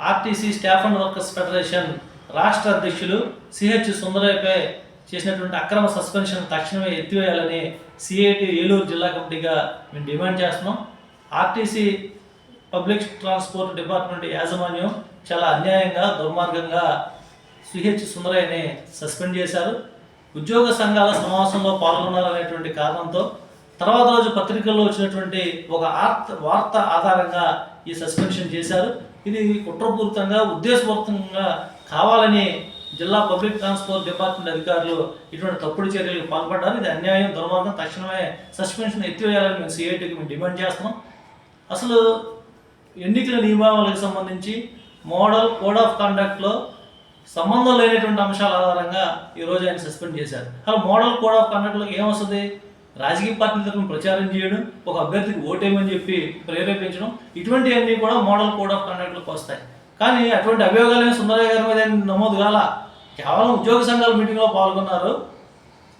RTC staff and workers federation రాష్ట్ర అధ్యక్షులు CH సుందరయ్యపై చేసినటువంటి అక్రమ సస్పెన్షన్ తక్షణమే ఎత్తివేయాలని సిఐటి ఏలూరు జిల్లా కమిటీగా మేము డిమాండ్ చేస్తున్నాం. ఆర్టీసీ పబ్లిక్ ట్రాన్స్పోర్ట్ డిపార్ట్మెంట్ యాజమాన్యం చాలా అన్యాయంగా దుర్మార్గంగా సిహెచ్ సుందరయ్యని సస్పెండ్ చేశారు. ఉద్యోగ సంఘాల సమావేశంలో పాల్గొన్నారనేటువంటి కారణంతో తర్వాత రోజు పత్రికల్లో వచ్చినటువంటి ఒక ఆర్త వార్త ఆధారంగా ఈ సస్పెన్షన్ చేశారు. ఇది కుట్రపూరితంగా ఉద్దేశపూర్వకంగా కావాలని జిల్లా పబ్లిక్ ట్రాన్స్పోర్ట్ డిపార్ట్మెంట్ అధికారులు ఇటువంటి తప్పుడు చర్యలకు పాల్పడ్డారు. ఇది అన్యాయం దుర్మార్గం తక్షణమే సస్పెన్షన్ ఎత్తివేయాలని మేము సిఐటికి మేము డిమాండ్ చేస్తున్నాం. అసలు ఎన్నికల నియమావళికి సంబంధించి మోడల్ కోడ్ ఆఫ్ కండక్ట్లో సంబంధం లేనటువంటి అంశాల ఆధారంగా ఈరోజు ఆయన సస్పెండ్ చేశారు. అలా మోడల్ కోడ్ ఆఫ్ కండక్ట్లో ఏమొస్తుంది రాజకీయ పార్టీల తరఫున ప్రచారం చేయడం ఒక అభ్యర్థికి ఓటేయమని చెప్పి ప్రేరేపించడం ఇటువంటివన్నీ కూడా మోడల్ కోడ్ ఆఫ్ కండక్ట్లోకి వస్తాయి. కానీ అటువంటి అభియోగాలు సుందరయ్య గారి మీద నమోదు కాల? కేవలం ఉద్యోగ సంఘాల మీటింగ్లో పాల్గొన్నారు.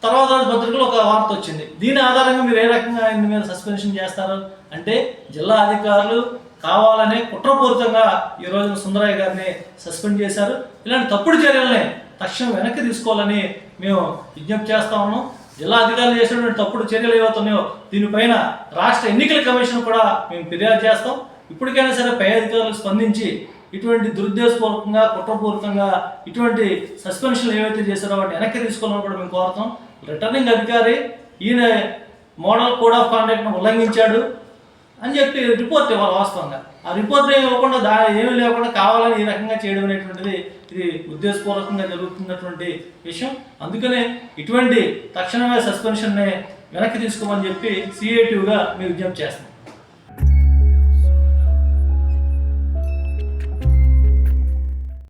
తర్వాత పత్రికలో ఒక వార్త వచ్చింది. దీని ఆధారంగా మీరు ఏ రకంగా ఆయన మీద సస్పెన్షన్ చేస్తారు? అంటే జిల్లా అధికారులు కావాలనే కుట్రపూరితంగా ఈ రోజు సుందరయ్య గారిని సస్పెండ్ చేశారు. ఇలాంటి తప్పుడు చర్యల్ని తక్షణం వెనక్కి తీసుకోవాలని మేము విజ్ఞప్తి చేస్తా ఉన్నాం. జిల్లా అధికారులు చేసినటువంటి తప్పుడు చర్యలు ఏవవుతున్నాయో దీనిపైన రాష్ట్ర ఎన్నికల కమిషన్ కూడా మేము ఫిర్యాదు చేస్తాం. ఇప్పటికైనా సరే పై అధికారులు స్పందించి ఇటువంటి దురుద్దేశపూర్వకంగా కుట్రపూర్వకంగా ఇటువంటి సస్పెన్షన్లు ఏవైతే చేశారో వాటిని వెనక్కి తీసుకోవాలని కూడా మేము కోరుతాం. రిటర్నింగ్ అధికారి ఈయన మోడల్ కోడ్ ఆఫ్ కాండక్ట్ను ఉల్లంఘించాడు. అని చెప్పి రిపోర్ట్ ఇవ్వాలి వాస్తవంగా. ఆ రిపోర్ట్ ఇవ్వకుండా దా ఏమీ లేకుండా కావాలని ఈ రకంగా చేయడం అనేటువంటిది ఇది ఉద్దేశపూర్వకంగా జరుగుతున్నటువంటి విషయం. అందుకనే ఇటువంటి తక్షణమే సస్పెన్షన్ని వెనక్కి తీసుకోమని చెప్పి సిఐటివ్గా మేము విజ్ఞప్తి చేస్తున్నాం.